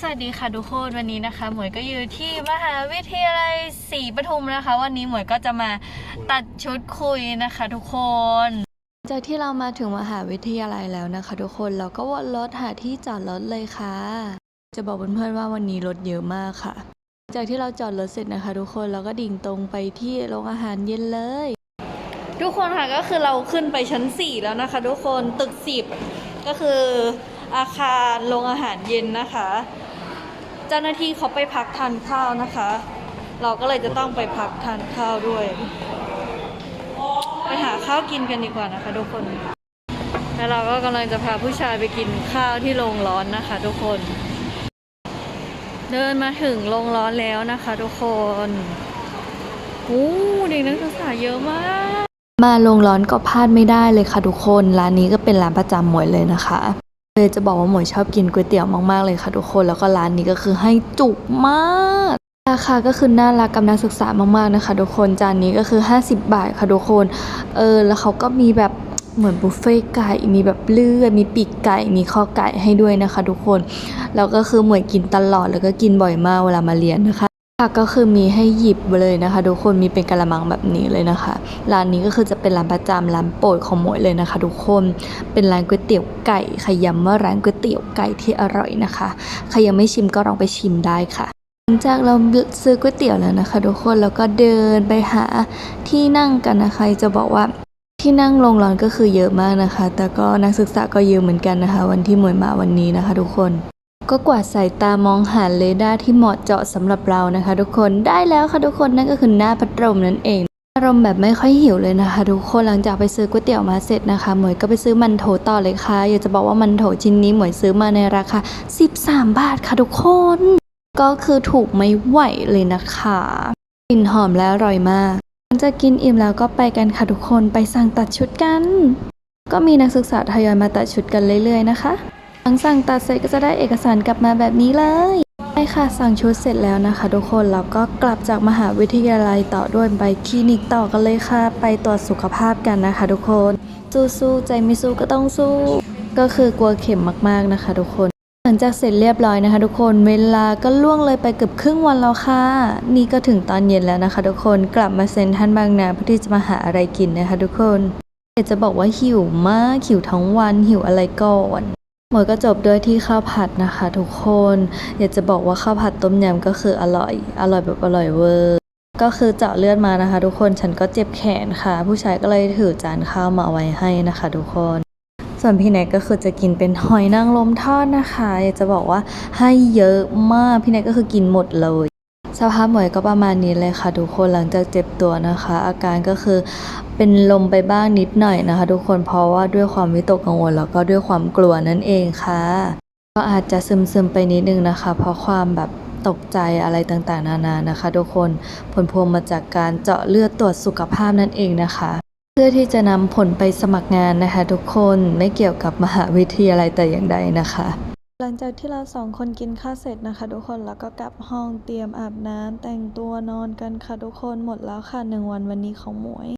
สวัสดีค่ะทุกคนวันนี้นะคะ หมวยก็อยู่ที่มหาวิทยาลัยศรีปทุมนะคะ วันนี้หมวยก็จะมาตัดชุดคุยนะคะ ทุกคนจากที่เรามาถึงมหาวิทยาลัยแล้วนะคะ ทุกคนเราก็วนรถหาที่จอดรถเลยค่ะ จะบอกเพื่อนๆว่าวันนี้รถเยอะมากค่ะ จากที่เราจอดรถเสร็จนะคะ ทุกคนเราก็ดิ่งตรงไปที่โรงอาหารเย็นเลย ทุกคนค่ะก็คือเราขึ้นไปชั้น 4 แล้วนะคะ ทุกคนตึกสิบก็คืออาคารโรงอาหารเย็นนะคะ เจ้าหน้าที่เขาไปพักทานข้าวนะคะ เราก็เลยจะต้องไปพักทานข้าวด้วย ไปหาข้าวกินกันดีกว่านะคะ ทุกคน แล้วเราก็กำลังจะพาผู้ชายไปกินข้าวที่โรงร้อนนะคะ ทุกคน เดินมาถึงโรงร้อนแล้วนะคะ ทุกคนอู้เด็กนักศึกษาเยอะมาก มาโรงร้อนก็พลาดไม่ได้เลยค่ะทุกคน ร้านนี้ก็เป็นร้านประจำหมวยเลยนะคะ เลยจะบอกว่าหมวยชอบกินก๋วยเตี๋ยวมาก ๆ เลยค่ะทุกคนแล้วก็ร้านนี้ก็คือให้จุกมาก ราคาก็คือน่ารักกับนักศึกษามาก ๆ นะคะทุกคนจานนี้ก็คือ 50 บาทค่ะทุกคนเออแล้วเขาก็มีแบบเหมือนบุฟเฟ่ต์ไก่มีแบบเลือดมีปีกไก่มีข้อไก่ให้ด้วยนะคะทุกคนแล้วก็คือหมวยกินตลอดแล้วก็กินบ่อยมากเวลามาเรียนนะคะ ผักก็คือมีให้หยิบเลยนะคะ ทุกคนมีเป็นกะละมังแบบนี้เลยนะคะ ร้านนี้ก็คือจะเป็นร้านประจำร้านโปรดของหมวยเลยนะคะ ทุกคนเป็นร้านก๋วยเตี๋ยวไก่ใครย้ำว่าร้านก๋วยเตี๋ยวไก่ที่อร่อยนะคะใครยังไม่ชิมก็ลองไปชิมได้ค่ะหลังจากเราซื้อก๋วยเตี๋ยวแล้วนะคะ ทุกคนแล้วก็เดินไปหาที่นั่งกันนะคะ จะบอกว่าที่นั่งโรงร้อนก็คือเยอะมากนะคะ แต่ก็นักศึกษาก็เยอะเหมือนกันนะคะ วันที่หมวยมาวันนี้นะคะ ทุกคน ก็กวาดสายตามองหาเรดาร์ที่เหมาะเจาะสำหรับเรานะคะ ทุกคนได้แล้วค่ะทุกคนนั่นก็คือหน้าพัดลมนั่นเองอารมณ์แบบไม่ค่อยหิวเลยนะคะ ทุกคนหลังจากไปซื้อก๋วยเตี๋ยวมาเสร็จนะคะ หมวยก็ไปซื้อมันโถต่อเลยค่ะ อยากจะบอกว่ามันโถชิ้นนี้หมวยซื้อมาในราคา 13 บาทค่ะทุกคน ก็คือถูกไม่ไหวเลยนะคะกลิ่นหอมและอร่อยมาก หลังจากกินอิ่มแล้วก็ไปกันค่ะทุกคนไปสั่งตัดชุดกัน ก็มีนักศึกษาทยอยมาตัดชุดกันเรื่อยๆนะคะ หลังสั่งตัดเสร็จก็จะได้เอกสารกลับมาแบบนี้เลยใช่ค่ะสั่งชุดเสร็จแล้วนะคะ ทุกคนเราก็กลับจากมหาวิทยาลัยต่อด้วยไปคลินิกต่อกันเลยค่ะ ไปตรวจสุขภาพกันนะคะ ทุกคนสู้ๆใจไม่สู้ก็ต้องสู้ ก็คือกลัวเข็มมากๆนะคะ ทุกคนหลังจากเสร็จเรียบร้อยนะคะ ทุกคนเวลาก็ล่วงเลยไปเกือบครึ่งวันแล้วค่ะ นี่ก็ถึงตอนเย็นแล้วนะคะ ทุกคนกลับมาเซ็นทรัลบางนาเพื่อที่จะมาหาอะไรกินนะคะ ทุกคนอยากจะบอกว่าหิวมากหิวทั้งวันหิวอะไรก่อน มวยก็จบด้วยที่ข้าวผัดนะคะทุกคน อยากจะบอกว่าข้าวผัดต้มยำก็คืออร่อย อร่อยแบบอร่อยเวอร์ ก็คือเจาะเลือดมานะคะ ทุกคนฉันก็เจ็บแขนค่ะ ผู้ชายก็เลยถือจานข้าวมาไว้ให้นะคะ ทุกคน ส่วนพี่แน็กก็คือจะกินเป็นหอยนางรมทอดนะคะ อยากจะบอกว่าให้เยอะมากพี่แน็กก็คือกินหมดเลย สภาพหมวยก็ประมาณนี้เลยค่ะ ทุกคนหลังจากเจ็บตัวนะคะ อาการก็คือเป็นลมไปบ้างนิดหน่อยนะคะ ทุกคนเพราะว่าด้วยความวิตกกังวลแล้วก็ด้วยความกลัวนั่นเองค่ะ ก็อาจจะซึมๆไปนิดนึงนะคะ เพราะความแบบตกใจอะไรต่างๆ นานานะคะ ทุกคนผลพวงมาจากการเจาะเลือดตรวจสุขภาพนั่นเองนะคะเพื่อที่จะนำผลไปสมัครงานนะคะ ทุกคนไม่เกี่ยวกับมหาวิทยาลัยแต่อย่างใดนะคะ หลังจากที่เราสองคนกินข้าวเสร็จนะคะทุกคนแล้วก็กลับห้องเตรียมอาบน้ำแต่งตัวนอนกันค่ะทุกคนหมดแล้วค่ะหนึ่งวันวันนี้ของหมวย